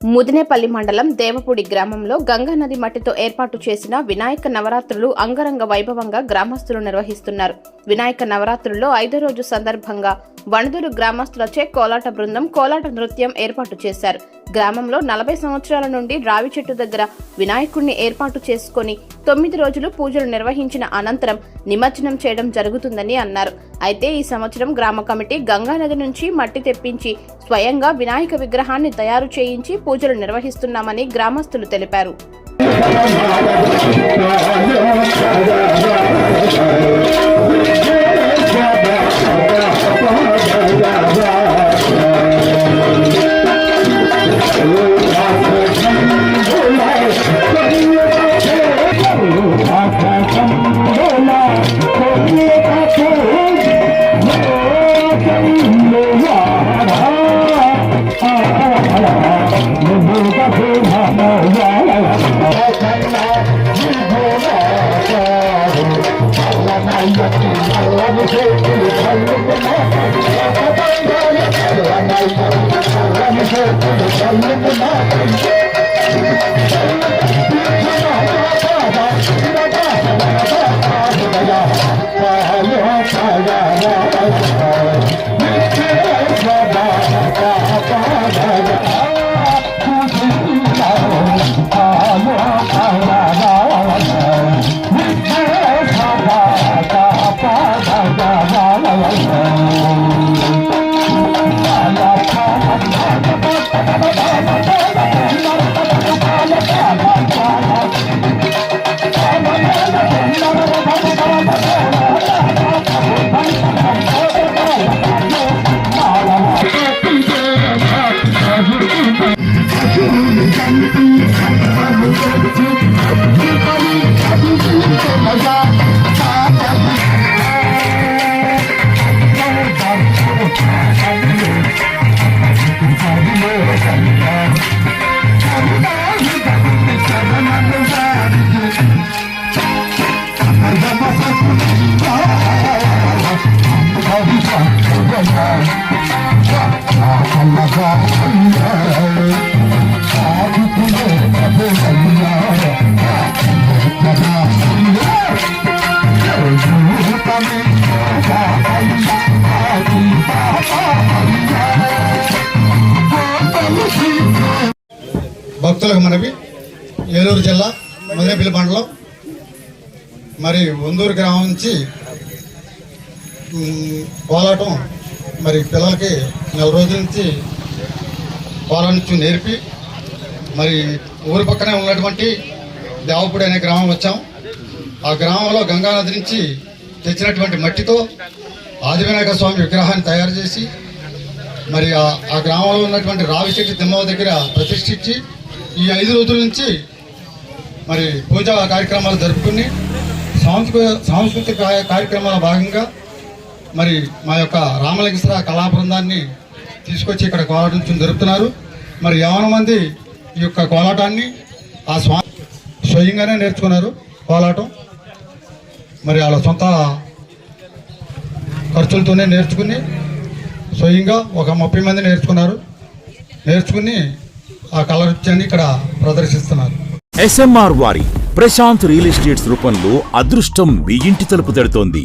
ముదినేపల్లి మండలం దేవపూడి గ్రామంలో గంగా నది మట్టితో ఏర్పాటు చేసిన వినాయక నవరాత్రులు అంగరంగ వైభవంగా గ్రామస్తులు నిర్వహిస్తున్నారు. వినాయక నవరాత్రుల్లో ఐదో రోజు సందర్భంగా వణదూరు గ్రామస్తులచే కోలాట బృందం కోలాట నృత్యం ఏర్పాటు చేశారు. గ్రామంలో నలభై సంవత్సరాల నుండి రావి చెట్టు దగ్గర వినాయకుడిని ఏర్పాటు చేసుకొని తొమ్మిది రోజులు పూజలు నిర్వహించిన అనంతరం నిమజ్జనం చేయడం జరుగుతుందని అన్నారు. అయితే ఈ సంవత్సరం గ్రామ కమిటీ గంగా నది నుంచి మట్టి తెప్పించి స్వయంగా వినాయక విగ్రహాన్ని తయారు చేయించి పూజలు నిర్వహిస్తున్నామని గ్రామస్తులు తెలిపారు. అల్లని చెప్పి అల్లని చెప్పి అల్లని చెప్పి భక్తులకు మనవి ఏలూరు జిల్లా మదిరేపల్లి మండలం మరి ఉందూరు గ్రామం నుంచి కోలాటం మరి పిల్లలకి నెల రోజుల నుంచి కోలాటం నేర్పి మరి ఊరి పక్కనే ఉన్నటువంటి దేవపూడి అనే గ్రామం వచ్చాం. ఆ గ్రామంలో గంగానది నుంచి తెచ్చినటువంటి మట్టితో ఆదివినాయక స్వామి విగ్రహాన్ని తయారు చేసి మరి ఆ- గ్రామంలో ఉన్నటువంటి రావిశెట్టి తిమ్మవ దగ్గర ప్రతిష్ఠించి ఈ ఐదు రోజుల నుంచి మరి పూజా కార్యక్రమాలు జరుపుకుని సాంస్కృతిక సాంస్కృతిక కార్యక్రమాల భాగంగా మరి మా యొక్క రామలింగేశ్వర కళా బృందాన్ని తీసుకొచ్చి ఇక్కడ కోలాటం జరుపుతున్నారు. మరి యావన మంది ఈ యొక్క కోలాటాన్ని ఆ స్వా స్వయంగానే నేర్చుకున్నారు కోలాటం. మరి వాళ్ళ సొంత ఖర్చులతోనే నేర్చుకుని స్వయంగా ఒక ముప్పై మంది నేర్చుకున్నారు. నేర్చుకుని ఆ కళ నృత్యాన్ని ఇక్కడ ప్రదర్శిస్తున్నారు. ఎస్ఎంఆర్ వారి ప్రశాంత్ రియల్ ఎస్టేట్స్ రూపంలో అదృష్టం మీ ఇంటి తలుపు తడుతోంది.